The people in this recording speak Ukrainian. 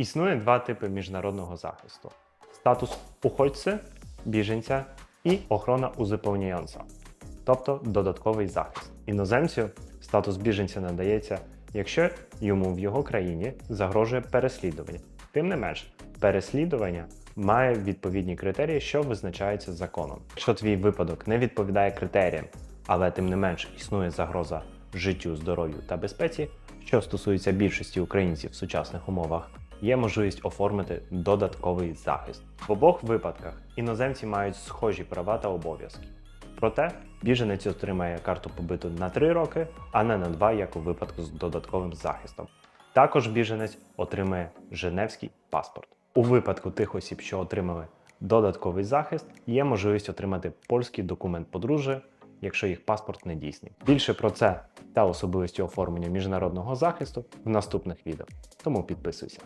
Існує два типи міжнародного захисту: статус уходźcy, біженця і охорона узаповнюється, тобто додатковий захист. Іноземцю статус біженця надається, якщо йому в його країні загрожує переслідування. Тим не менш, переслідування має відповідні критерії, що визначаються законом. Якщо твій випадок не відповідає критеріям, але тим не менш існує загроза життю, здоров'ю та безпеці, що стосується більшості українців в сучасних умовах, є можливість оформити додатковий захист. В обох випадках іноземці мають схожі права та обов'язки. Проте біженець отримає карту побиту на 3 роки, а не на 2, як у випадку з додатковим захистом. Також біженець отримає Женевський паспорт. У випадку тих осіб, що отримали додатковий захист, є можливість отримати польський документ подружжя, якщо їх паспорт не дійсний. Більше про це та особливості оформлення міжнародного захисту в наступних відео. Тому підписуйся.